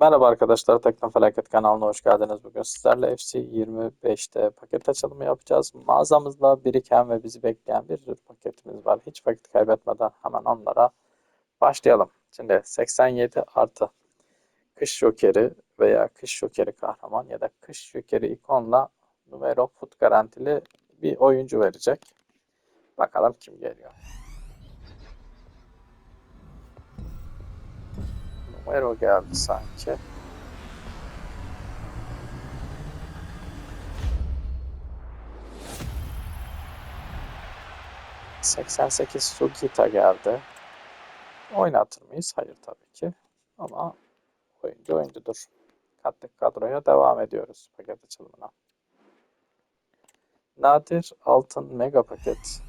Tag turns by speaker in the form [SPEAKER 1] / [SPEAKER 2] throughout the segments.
[SPEAKER 1] Merhaba arkadaşlar, Teknofelaket kanalına hoş geldiniz. Bugün sizlerle FC 25'te paket açılımı yapacağız. Mağazamızda biriken ve bizi bekleyen bir sürü paketimiz var. Hiç vakit kaybetmeden hemen onlara başlayalım. Şimdi 87 artı kış jokeri veya kış jokeri kahraman ya da kış jokeri ikonla numero foot garantili bir oyuncu verecek. Bakalım kim geliyor. Numero geldi sanki. ...88 Sugita geldi. Oynatır mıyız? Hayır tabii ki. Ama oyuncu oyuncudur. Kattık kadroya devam ediyoruz paket açılımına. Nadir altın mega paket.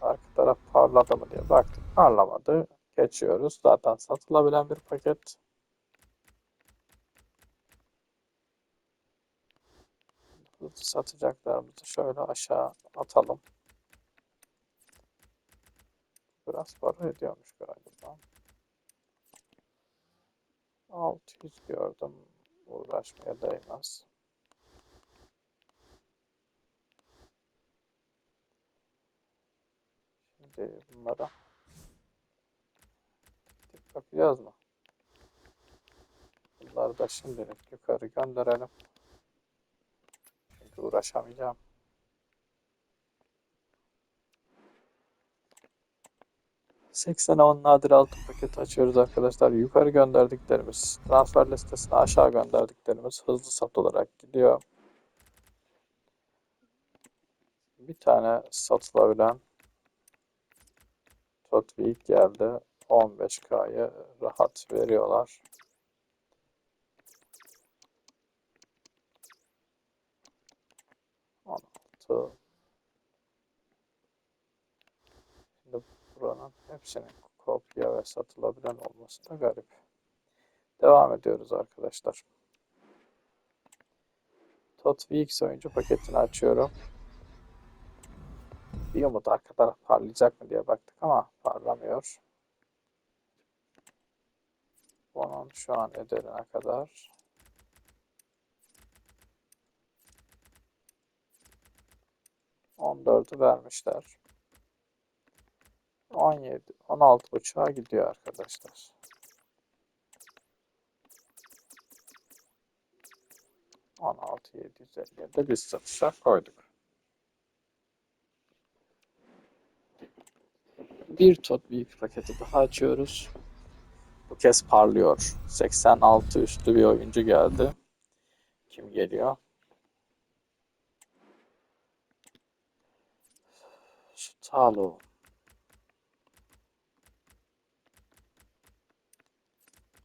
[SPEAKER 1] Arka taraf parladı mı diye baktık. Parlamadı. Geçiyoruz. Zaten satılabilen bir paket. Satacaklarımızı şöyle aşağı atalım. Biraz para ediyormuş galiba. 600 gördüm. Uğraşmaya değmez. Şimdi bunlara bakacağız mı? Bunları da şimdilik yukarı gönderelim. Çünkü uğraşamayacağım. Seksen on nadir altın paketi açıyoruz arkadaşlar. Yukarı gönderdiklerimiz, transfer listesine aşağı gönderdiklerimiz hızlı sat olarak gidiyor. Bir tane satılabilen Totweek geldi. 15K'yı rahat veriyorlar. Altı. Şimdi buranın hepsinin kopya ve satılabilen olması da garip. Devam ediyoruz arkadaşlar. Totweeks oyuncu paketini açıyorum. Bir umut arka parlayacak mı diye baktık ama parlamıyor. Onun şu an ederine kadar 14'ü vermişler. 17, 16 buçuğa gidiyor arkadaşlar. On altı yedi yüz elliye de biz satışa koyduk. Bir tot büyük paketi daha açıyoruz. Kez parlıyor. 86 üstü bir oyuncu geldi. Kim geliyor? Stalo.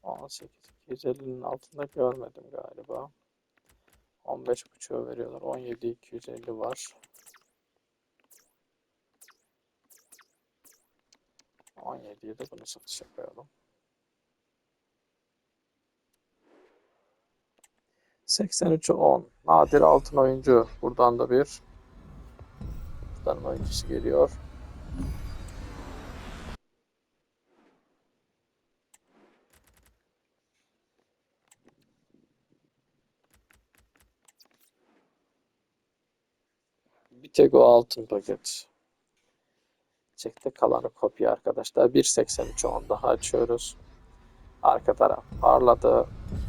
[SPEAKER 1] On sekiz iki yüz altında görmedim galiba. 15 buçuğu veriyorlar. 17 250 var. 17'ye de bunu satışa koyalım. 83'ü 10. Nadir altın oyuncu. Buradan da bir Buradan oyuncusu geliyor. Bir tek o altın paket. Çekte kalanı kopya arkadaşlar. 1.83'ü 10 daha açıyoruz. Arka taraf parladı.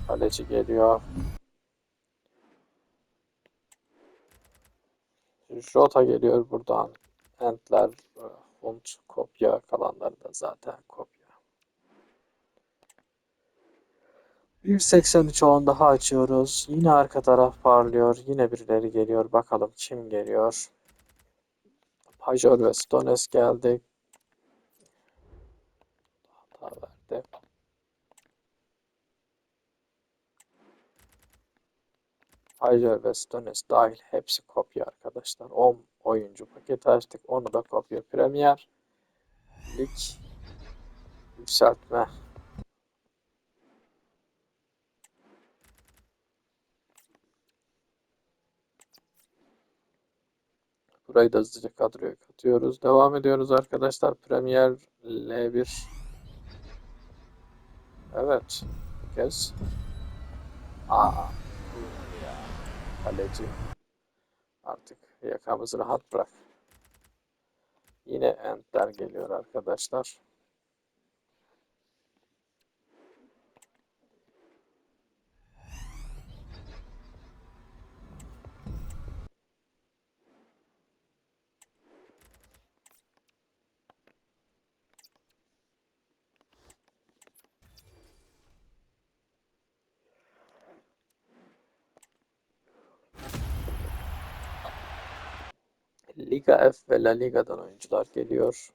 [SPEAKER 1] Kaleci geliyor. Jota geliyor buradan. Entler, Hunt kopya. Kalanları da zaten kopya. 1.83 10 daha açıyoruz. Yine arka taraf parlıyor. Yine birileri geliyor. Bakalım kim geliyor. Pajor ve Stones geldi. Hata verdi. Pajor ve Stones dahil hepsi kopya arkadaşlar. 10 oyuncu paketi açtık. Onu da kopya Premier Lig yükseltme. Burayı da hızlıca kadroya katıyoruz. Devam ediyoruz arkadaşlar. Premier L1 Evet. kez. Aa. Kaleci. Artık yakamızı rahat bırak. Yine entler geliyor arkadaşlar. Liga F ve La Liga'dan oyuncular geliyor.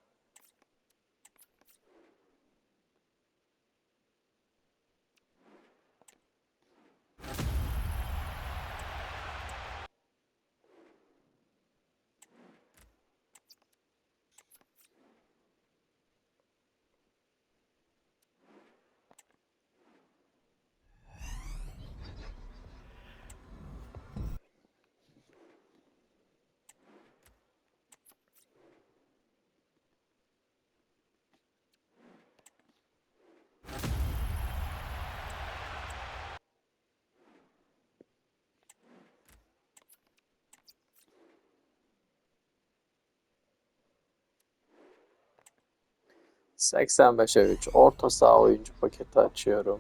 [SPEAKER 1] ...85'e 3 orta saha oyuncu paketi açıyorum.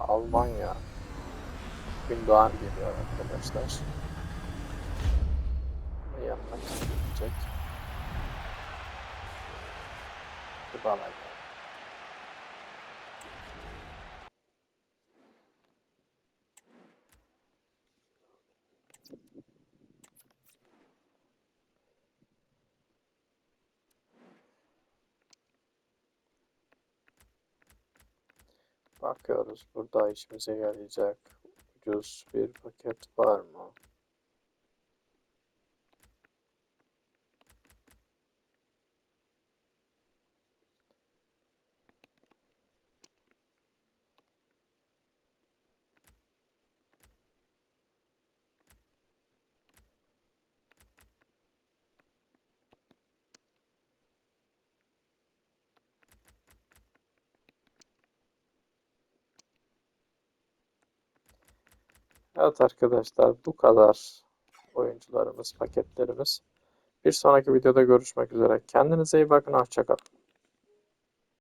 [SPEAKER 1] Almanya. Gündoğan geliyor arkadaşlar. Yanına kim gelecek? Dybala geldi. Bakıyoruz burada işimize yarayacak ucuz bir paket var mı? Evet arkadaşlar bu kadar oyuncularımız, paketlerimiz. Bir sonraki videoda görüşmek üzere. Kendinize iyi bakın. Hoşçakalın.